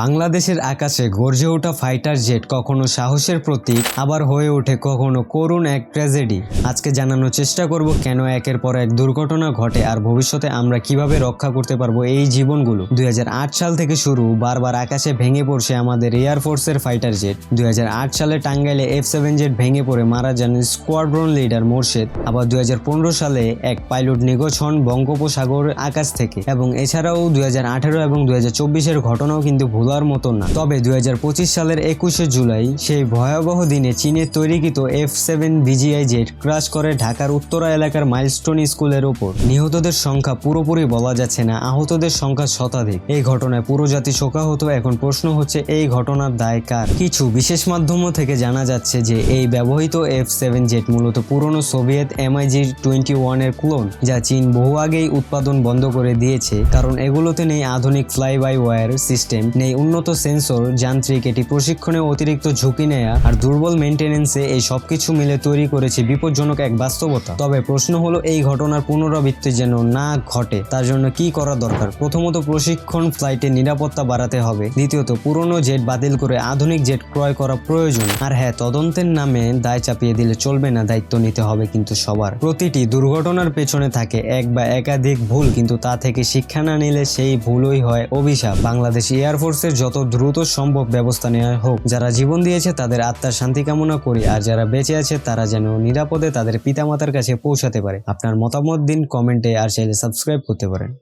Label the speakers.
Speaker 1: বাংলাদেশের আকাশে গর্জে ওঠা ফাইটার জেট কখনো সাহসের প্রতীক, আবার হয়ে ওঠে কখনো করুণ এক ট্র্যাজেডি আজকে জানানোর চেষ্টা করব কেন একের পর এক দুর্ঘটনা ঘটে আর ভবিষ্যতে আমরা কীভাবে রক্ষা করতে পারব এই জীবনগুলো। দু হাজার আট সাল থেকে শুরু, বারবার আকাশে ভেঙে পড়ছে আমাদের এয়ারফোর্সের ফাইটার জেট দুই হাজার আট সালে টাঙ্গাইলে এফ সেভেন জেট ভেঙে পড়ে মারা যান স্কোয়াড্রন লিডার মোর্শেদ। আবার দুই হাজার পনেরো সালে এক পাইলট নিখোঁজ হন বঙ্গোপসাগর আকাশ থেকে। এবং এছাড়াও দুই হাজার আঠেরো এবং দুই ঘটনাও কিন্তু ভোলার মতো না। তবে দুই হাজার পঁচিশ সালের একুশে জুলাই সেই ভয়াবহ দিনে চীনের তৈরিকৃত F seven BGI jet crash করে ঢাকার উত্তরা এলাকার মাইলস্টোন স্কুলের ওপর। নিহতদের সংখ্যা পুরোপুরি বলা যাচ্ছে না, আহতদের সংখ্যা শতাধিক। এই ঘটনায় পুরো জাতি শোকাহত, এখন প্রশ্ন হচ্ছে, এই ঘটনার দায় কার? কিছু বিশেষ মাধ্যম থেকে জানা যাচ্ছে যে, এই ব্যবহৃত এফ সেভেন জেট মূলত পুরনো সোভিয়েত এমআইজি টোয়েন্টি ওয়ানের ক্লোন, যা চীন বহু আগেই উৎপাদন বন্ধ করে দিয়েছে, কারণ এগুলোতে নেই আধুনিক ফ্লাই বাই ওয়ার সিস্টেম, নেই উন্নত সেন্সর যান্ত্রিক, এটি প্রশিক্ষণে অতিরিক্ত ঝুঁকি নেয়া আর দুর্বল মেনটেনেন্সে এই সবকিছু মিলে তৈরি করেছে বিপজ্জনক এক বাস্তবতা। তবে প্রশ্ন হলো, এই ঘটনার পুনরাবৃত্তি যেন না ঘটে, তার জন্য কি করা দরকার? প্রথমত প্রশিক্ষণ ফ্লাইটে নিরাপত্তা বাড়াতে হবে। দ্বিতীয়ত, পুরনো জেট বাতিল করে আধুনিক জেট ক্রয় করা প্রয়োজন। আর হ্যাঁ তদন্তের নামে দায় চাপিয়ে দিলে চলবে না, দায়িত্ব নিতে হবে কিন্তু সবার। প্রতিটি দুর্ঘটনার পেছনে থাকে এক বা একাধিক ভুল, কিন্তু তা থেকে শিক্ষা না নিলে সেই ভুলই হয় অভিশাপ। বাংলাদেশ এয়ারফোর্সের যত দ্রুত সম্ভব ব্যবস্থা নেওয়া হোক। যারা জীবন দিয়েছে, তাদের আত্মার শান্তি কামনা করি। আর যারা বেঁচে আছে, তারা যেন নিরাপদে তাদের পিতামাতার কাছে পৌঁছাতে পারে। আপনার মতামত দিন কমেন্টে, আর চাইলে সাবস্ক্রাইব করতে পারেন।